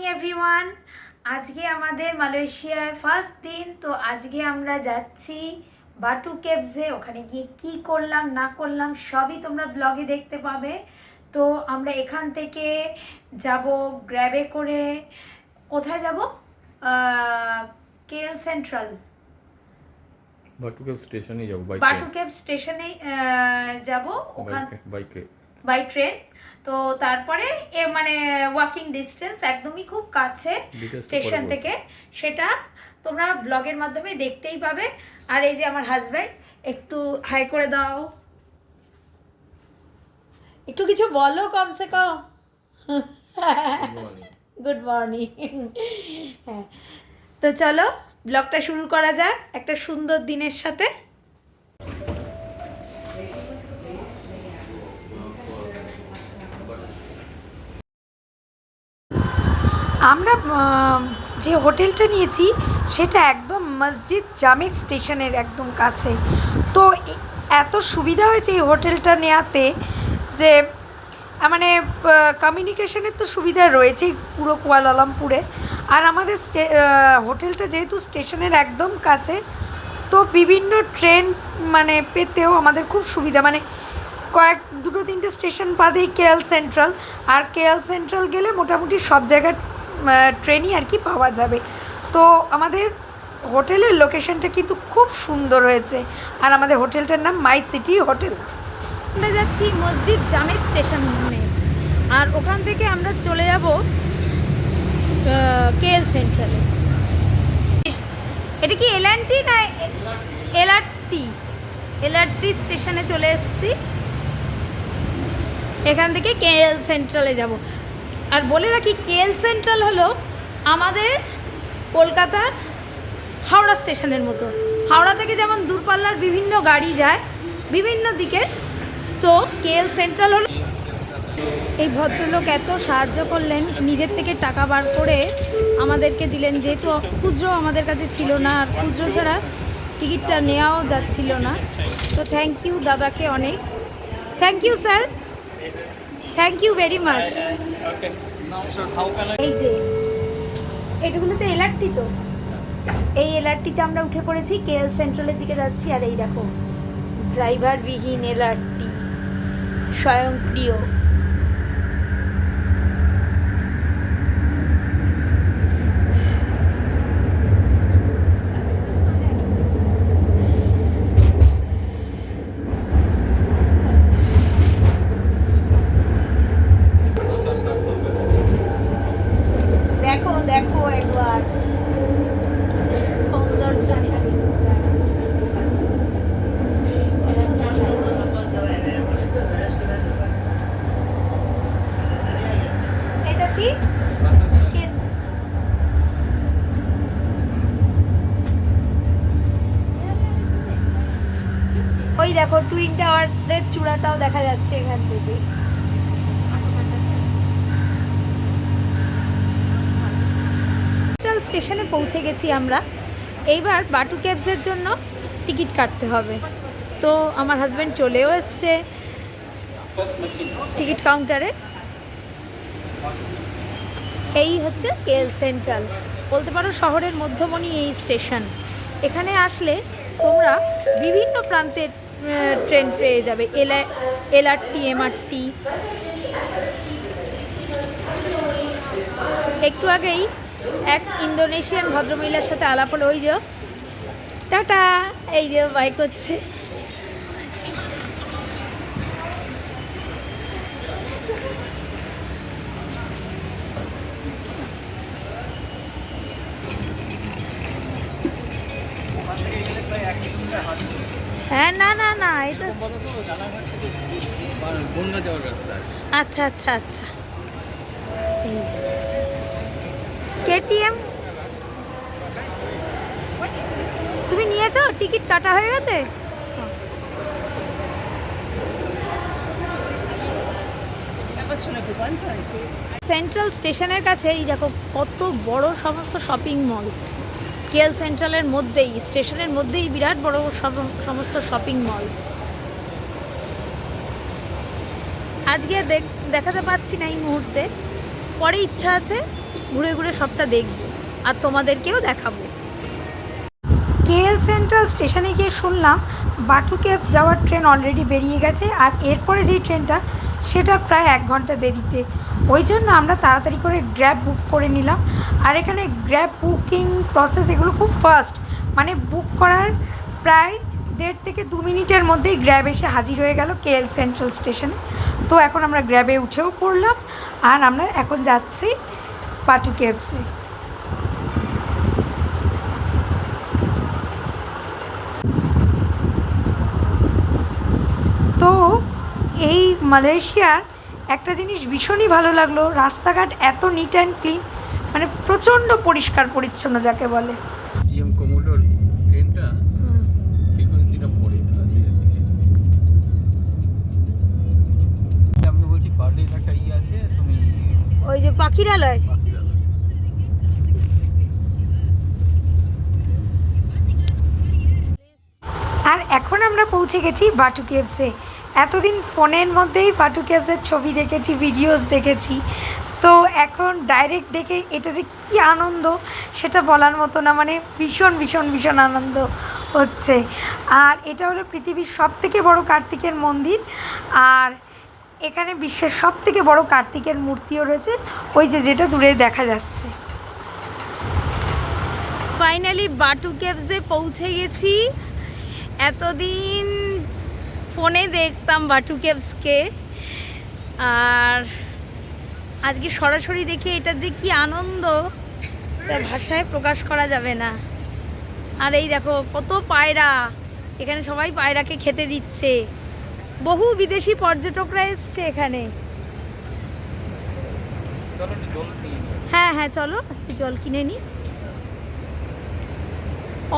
Morning everyone আজকে আমাদের মালয়েশিয়ায় ফার্স্ট দিন তো আজকে আমরা যাচ্ছি বাটু কেভসে। ওখানে গিয়ে কি করলাম না করলাম সবই তোমরা ব্লগে দেখতে পাবে। তো আমরা এখান থেকে যাব গ্র্যাবে করে কোথায় যাব? কেএল সেন্ট্রাল বাটুকেপ স্টেশনে যাব বাইকে বাটু কেভ স্টেশনে যাব। ওখান বাই ট্রেন তো তারপরে এ মানে ওয়াকিং ডিস্টেন্স একদমই খুব কাছে স্টেশন থেকে। সেটা তোমরা ব্লগের মাধ্যমে দেখতেই পাবে। আর এই যে আমার হাজব্যান্ড একটু হাই করে দাও। একটু কিছু বলো কমসে কম। গুড মর্নিং হ্যাঁ। তো চলো ব্লগটা শুরু করা যাক একটা সুন্দর দিনের সাথে। আমরা যে হোটেলটা নিয়েছি, সেটা একদম মসজিদ জামেক স্টেশনের একদম কাছে। তো এত সুবিধা হয়েছে এই হোটেলটা নেওয়াতে যে মানে কমিউনিকেশনের তো সুবিধা রয়েছে পুরো কুয়ালালামপুরে। আর আমাদের হোটেলটা যেহেতু স্টেশনের একদম কাছে, তো বিভিন্ন ট্রেন মানে পেতেও আমাদের খুব সুবিধা। মানে কয়েক, দুটো তিনটে স্টেশন বাদেই কেএল সেন্ট্রাল আর কেএল সেন্ট্রাল গেলে মোটামুটি সব জায়গার ট্রেনই আর কি পাওয়া যাবে। তো আমাদের হোটেলের লোকেশনটা কিন্তু খুব সুন্দর হয়েছে। আর আমাদের হোটেলটার নাম মাই সিটি হোটেল। আমরা যাচ্ছি মসজিদ জামেক স্টেশনে আর ওখান থেকে আমরা চলে যাব কেএল সেন্ট্রালে। এটা কি এলএনটি না এলআরটি এলআরটি স্টেশনে চলে এসেছি। এখান থেকে কেএল সেন্ট্রালে যাব। আর বলে রাখি কেএল সেন্ট্রাল হলো আমাদের কলকাতার হাওড়া স্টেশনের মতো। হাওড়া থেকে যেমন দূরপাল্লার বিভিন্ন গাড়ি যায় বিভিন্ন দিকে, তো কেএল সেন্ট্রাল হলো এই ভদ্রলোক এত সাহায্য করলেন, নিজের থেকে টাকা বার করে আমাদেরকে দিলেন, যেহেতু খুচরো আমাদের কাছে ছিল না, আর খুচরো ছাড়া টিকিটটা নেওয়াও যাচ্ছিল না। তো থ্যাংক ইউ দাদাকে অনেক। Thank you sir thank you very much এই যে এটাগুলো তো তো? এই এলআরটিতে আমরা উঠে পড়েছি কেএল সেন্ট্রালের দিকে যাচ্ছি, আর এই দেখো ড্রাইভার বিহীন এলআরটি স্বয়ংক্রিয় দেখো দেখো একবার সৌন্দর্য এটা কি কে- ওই দেখো টুইন টাওয়ারের চূড়াটাও দেখা যাচ্ছে এখান থেকে। স্টেশনে পৌঁছে গেছি আমরা। এইবার বাটু ক্যাবসের জন্য টিকিট কাটতে হবে। তো আমার হাজব্যান্ড চলেও এসছে টিকিট কাউন্টারে এই হচ্ছে কেএল সেন্ট্রাল বলতে পারো শহরের মধ্যমণি এই স্টেশন এখানে আসলে তোমরা বিভিন্ন প্রান্তের ট্রেন পেয়ে যাবে। এল এলআরটি এমআরটি একটু আগেই এক ইন্দোনেশিয়ান ভদ্রমহিলার সাথে আলাপ হলো। ওই যে, টাটা! এই যে বাইক হচ্ছে হ্যাঁ না, এটা আচ্ছা আচ্ছা আচ্ছা। কেটিএম? তুমি নিয়েছো? টিকিট কাটা হয়ে গেছে? সেন্ট্রাল স্টেশনের কাছে এই দেখো, কত বড় সমস্ত শপিং মল। কেএল সেন্ট্রালের মধ্যেই, স্টেশনের মধ্যেই বিরাট বড় সমস্ত শপিং মল। আজকে দেখ- দেখাতে পাচ্ছি না এই মুহূর্তে। পরে ইচ্ছা আছে, ঘুরে ঘুরে সবটা দেখব, আর তোমাদেরকেও দেখাবো। কেএল সেন্ট্রাল স্টেশনে গিয়ে শুনলাম, বাটু ক্যাবস যাওয়ার ট্রেন অলরেডি বেরিয়ে গেছে, আর এরপরে যেই ট্রেনটা সেটা প্রায় এক ঘণ্টা দেরিতে। ওই জন্য আমরা তাড়াতাড়ি করে গ্র্যাব বুক করে নিলাম। আর এখানে গ্র্যাব বুকিং প্রসেস এগুলো খুব ফাস্ট মানে বুক করার প্রায় দেড় থেকে দু মিনিটের মধ্যেই গ্র্যাব এসে হাজির হয়ে গেল কেএল সেন্ট্রাল স্টেশনে তো এখন আমরা গ্র্যাবে উঠেও পড়লাম। আর আমরা এখন যাচ্ছি পাটু কেভসে তো এই মালয়েশিয়ার একটা জিনিস ভীষণই ভালো লাগল। রাস্তাঘাট এত নিট অ্যান্ড ক্লিন মানে প্রচণ্ড পরিষ্কার পরিচ্ছন্ন যাকে বলে। ডিএম কোমোডোর ট্রেনটা ফ্রিকোয়েন্সিটা পড়ে আজকের দিকে। আমি বলছি একটা ই আছে তুমি ওই যে পাখিরালয়। আর এখন আমরা পৌঁছে গেছি বাটু কেভসে এতদিন ফোনের মধ্যেই বাটু কেভসের ছবি দেখেছি ভিডিওস দেখেছি। তো এখন ডাইরেক্ট দেখে এটা যে কী আনন্দ, সেটা বলার মতো না মানে ভীষণ ভীষণ ভীষণ আনন্দ হচ্ছে। আর এটা হলো পৃথিবীর সব থেকে বড় কার্তিকের মন্দির, আর এখানে বিশ্বের সব থেকে বড় কার্তিকের মূর্তিও রয়েছে, ওই যে যেটা দূরে দেখা যাচ্ছে। ফাইনালি বাটু ক্যাবসে পৌঁছে গেছি। এতদিন ফোনে দেখতাম বাটু ক্যাবসকে আর আজকে সরাসরি দেখে এটার যে কি আনন্দ তার ভাষায় প্রকাশ করা যাবে না। আর এই দেখো কত পায়রা এখানে সবাই পায়রাকে খেতে দিচ্ছে। বহু বিদেশি পর্যটকরা এসছে এখানে। হ্যাঁ হ্যাঁ চলো জল কিনে নিই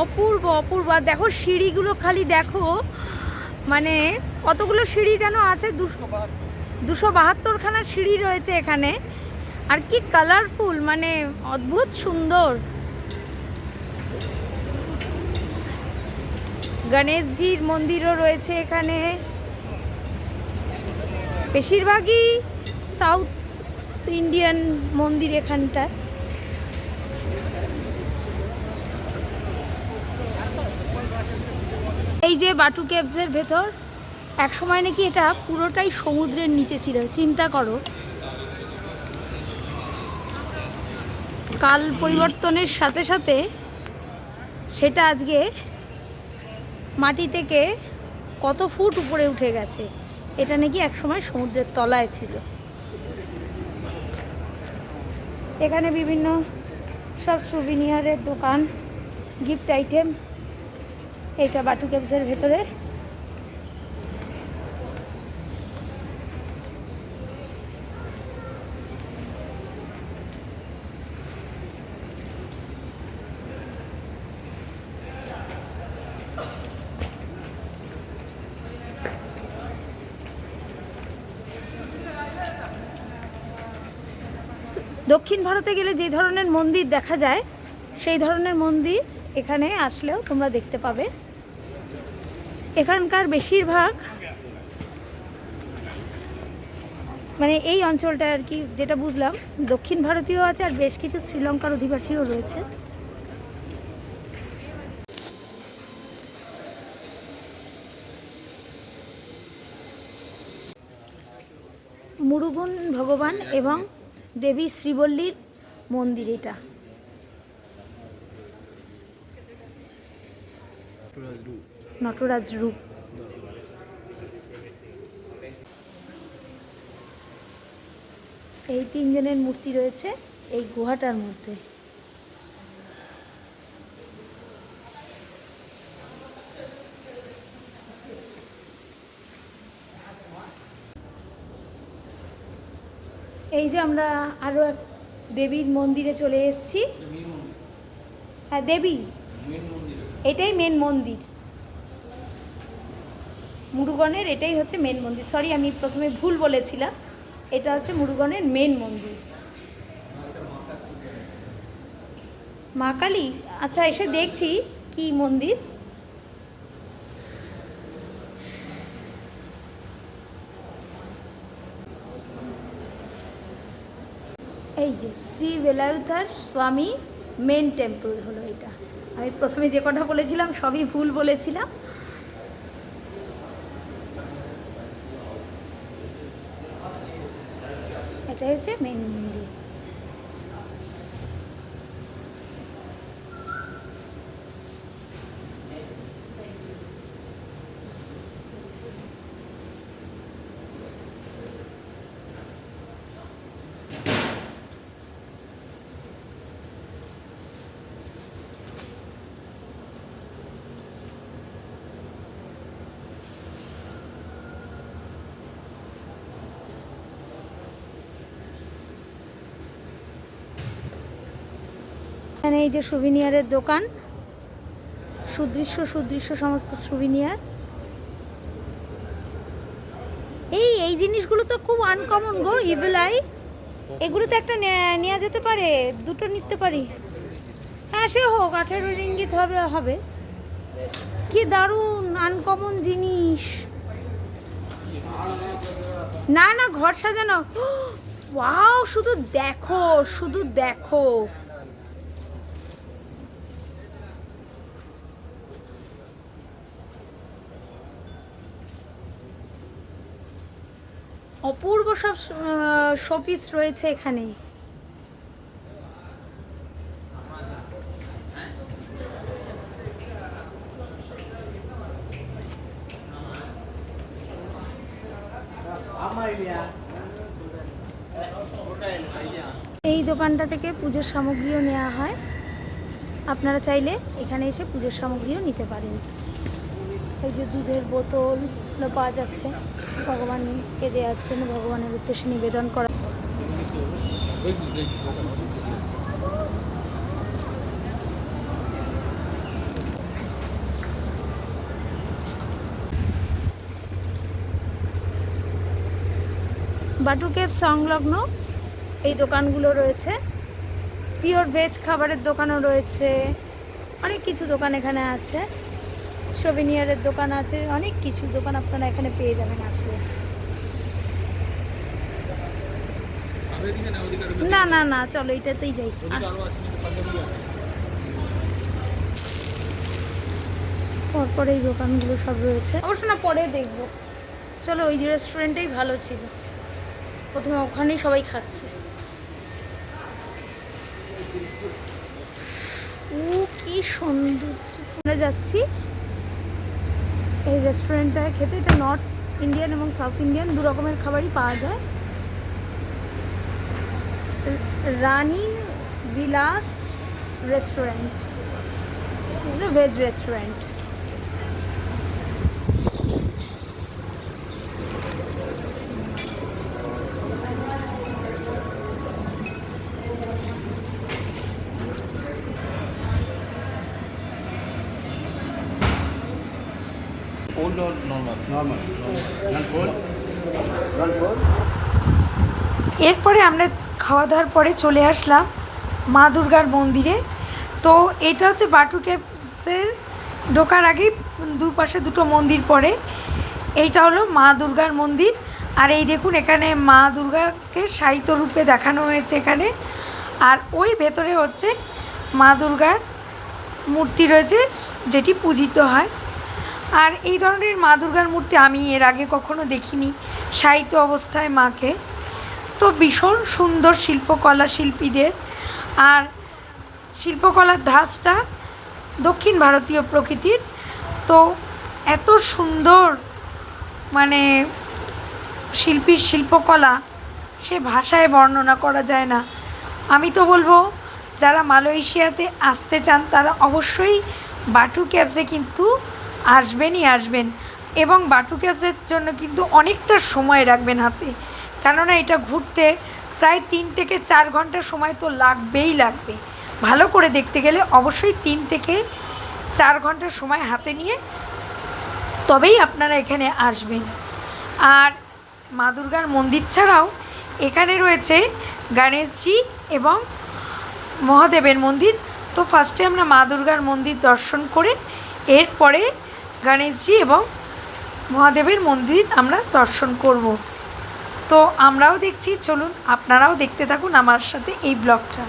অপূর্ব অপূর্ব। দেখো সিঁড়িগুলো খালি দেখো মানে কতগুলো সিঁড়ি যেন আছে? দুশো বাহাত্তরখানা সিঁড়ি রয়েছে এখানে। আর কি কালারফুল মানে অদ্ভুত সুন্দর। গণেশজির মন্দিরও রয়েছে এখানে। বেশিরভাগই সাউথ ইন্ডিয়ান মন্দির এখানটা এই যে বাটু কেভসের ভেতর এক সময় নাকি এটা পুরোটাই সমুদ্রের নিচে ছিল, চিন্তা করো। কাল পরিবর্তনের সাথে সাথে সেটা আজকে মাটি থেকে কত ফুট উপরে উঠে গেছে, এটা নাকি একসময় সমুদ্রের তলায় ছিল। এখানে বিভিন্ন সব সুভিনিয়ারের দোকান গিফট আইটেম এটা বাটু ক্যাবসের ভেতরে। দক্ষিণ ভারতে গেলে যে ধরনের মন্দির দেখা যায়, সেই ধরনের মন্দির এখানে আসলেও তোমরা দেখতে পাবে। এখানকার বেশিরভাগ মানে এই অঞ্চলটা আর কি, যেটা বুঝলাম, দক্ষিণ ভারতীয় আছে আর বেশ কিছু শ্রীলঙ্কার অধিবাসীও রয়েছে। মুরুগুন ভগবান এবং দেবী শ্রীবল্লীর মন্দির এটা। নটরাজ রূপ। এই তিনজনের মূর্তি রয়েছে এই গুহাটার মধ্যে। এই যে আমরা আরও এক দেবীর মন্দিরে চলে এসেছি। হ্যাঁ দেবী। এটাই মেন মন্দির। মুরুগনের এটাই হচ্ছে মেন মন্দির। সরি আমি প্রথমে ভুল বলেছিলাম। এটা হচ্ছে মুরুগণের মেন মন্দির। মা কালী? আচ্ছা এসে দেখছি কি মন্দির। এই যে শ্রী বেলায়ুতার স্বামী মেন টেম্পল হলো এটা। আমি প্রথমে যে কথা বলেছিলাম, সবই ভুল বলেছিলাম। এটা হচ্ছে মেন মন্দির এখানে এই যে সুভিনিয়ারের দোকান। সুদৃশ্য সুদৃশ্য সমস্ত সুভিনিয়ার এই এই জিনিসগুলো তো খুব আনকমন গো ইভেলাই এগুলো তো একটা নেওয়া যেতে পারে, দুটো নিতে পারি। হ্যাঁ সে হোক, আঠেরো রিঙ্গিত হবে হবে। কি দারুণ আনকমন জিনিস। না না, ঘর সাজানো। ওয়াও, শুধু দেখো শুধু দেখো। অপূর্ব সব শোপিস রয়েছে এখানে। এই দোকানটা থেকে পুজোর সামগ্রীও নেওয়া হয়। আপনারা চাইলে এখানে এসে পুজোর সামগ্রীও নিতে পারেন। এই যে দুধের বোতল পাওয়া যাচ্ছে। ভগবানকে দেওয়ার জন্য ভগবানের উদ্দেশ্যে নিবেদন করা। এই যে, এই যে, বাটু কেপ সংলগ্ন এই দোকানগুলো রয়েছে। পিওর ভেজ খাবারের দোকানও রয়েছে। অনেক কিছু দোকান এখানে আছে। সোভিনিয়ারের দোকান আছে। অনেক কিছু দোকান আপনারা এখানে পেয়ে যাবেন আরো- না না না চলো এটাতেই যাই। পরপর এই দোকানগুলো সব রয়েছে। অবশ্য না পরে দেখব। চলো ওই রেস্টুরেন্টেই ভালো ছিল। প্রথমে ওখানেই সবাই খাচ্ছে। ও কি সৌন্দর্য। যাচ্ছি। এই রেস্টুরেন্টটায় খেতে এটা নর্থ ইন্ডিয়ান এবং সাউথ ইন্ডিয়ান দু রকমের খাবারই পাওয়া যায়। Rani Bilas restaurant. Veg restaurant Cold or normal? এরপরে আমরা খাওয়া দাওয়ার পরে চলে আসলাম মা দুর্গার মন্দিরে। তো এটা হচ্ছে বাটু কেপসের ঢোকার আগেই দুপাশে দুটো মন্দির পড়ে। এইটা হলো মা দুর্গার মন্দির। আর এই দেখুন এখানে মা দুর্গাকে সাহিত্য রূপে দেখানো হয়েছে এখানে। আর ওই ভেতরে হচ্ছে মা দুর্গার মূর্তি রয়েছে, যেটি পূজিত হয়। আর এই ধরনের মা দুর্গার মূর্তি আমি এর আগে কখনো দেখিনি। সাহিত্য অবস্থায় মাকে। তো ভীষণ সুন্দর শিল্পকলা শিল্পীদের। আর শিল্পকলার ধাঁচটা দক্ষিণ ভারতীয় প্রকৃতির। তো এত সুন্দর মানে শিল্পীর শিল্পকলা সে ভাষায় বর্ণনা করা যায় না। আমি তো বলব, যারা মালয়েশিয়াতে আসতে চান, তারা অবশ্যই বাটু ক্যাবসে কিন্তু আসবেনই আসবেন। এবং বাটু ক্যাবসের জন্য কিন্তু অনেকটা সময় রাখবেন হাতে। কেননা এটা ঘুরতে প্রায় তিন থেকে চার ঘণ্টা সময় তো লাগবেই লাগবে। ভালো করে দেখতে গেলে অবশ্যই তিন থেকে চার ঘণ্টা সময় হাতে নিয়ে তবেই আপনারা এখানে আসবেন। আর মা দুর্গার মন্দির ছাড়াও এখানে রয়েছে গণেশজি এবং মহাদেবের মন্দির। তো ফার্স্টে আমরা মা দুর্গার মন্দির দর্শন করে এরপরে গণেশজি এবং মহাদেবের মন্দির আমরা দর্শন করব। তো আমরাও দেখছি, চলুন আপনারাও দেখতে থাকুন আমার সাথে এই ব্লগটা।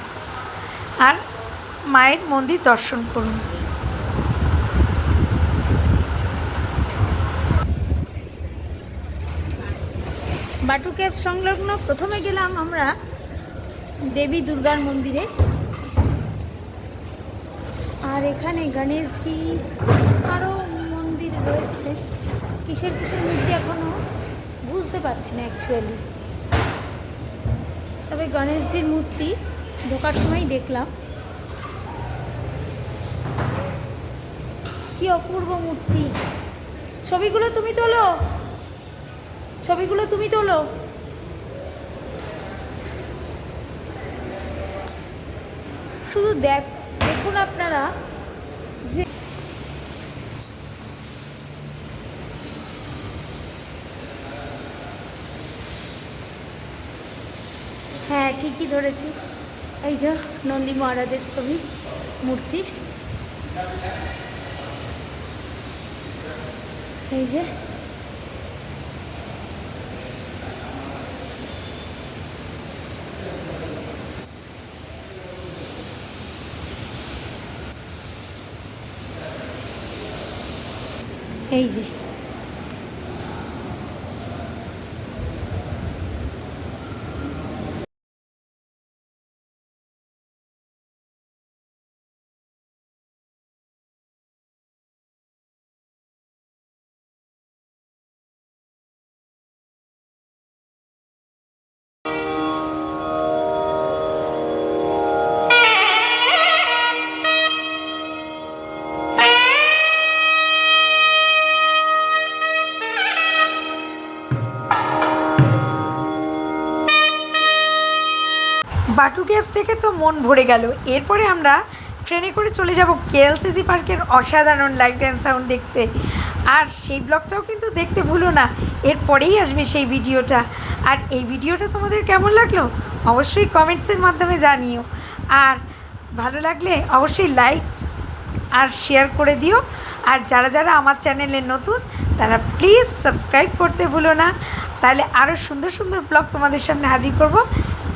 আর মায়ের মন্দির দর্শন করুন। বাটু ক্যাব সংলগ্ন প্রথমে গেলাম আমরা দেবী দুর্গার মন্দিরে। আর এখানে গণেশজি আরও মন্দির রয়েছে। কিসের কিসের মূর্তি এখনও বুঝতে পারছি না অ্যাকচুয়ালি তবে গণেশজির মূর্তি ঢোকার সময় দেখলাম। কি অপূর্ব মূর্তি। ছবিগুলো তুমি তোলো। ছবিগুলো তুমি তোলো। শুধু দেখ, দেখুন আপনারা যে হ্যাঁ ঠিকই ধরেছি। এই যে নন্দী মহারাজের ছবি মূর্তি। এই যে। এই যে। বাটু ক্যাবস থেকে তো মন ভরে গেল। এরপরে আমরা ট্রেনে করে চলে যাব কেএলসিসি পার্কের অসাধারণ লাইট অ্যান্ড সাউন্ড দেখতে। আর সেই ব্লগটাও কিন্তু দেখতে ভুলো না, এরপরেই আসবে সেই ভিডিওটা। আর এই ভিডিওটা তোমাদের কেমন লাগল? অবশ্যই কমেন্টসের মাধ্যমে জানিও। আর ভালো লাগলে অবশ্যই লাইক আর শেয়ার করে দিও। আর যারা যারা আমার চ্যানেলে নতুন, তারা প্লিজ সাবস্ক্রাইব করতে ভুলো না। তাহলে আরও সুন্দর সুন্দর ব্লগ তোমাদের সামনে হাজির করব।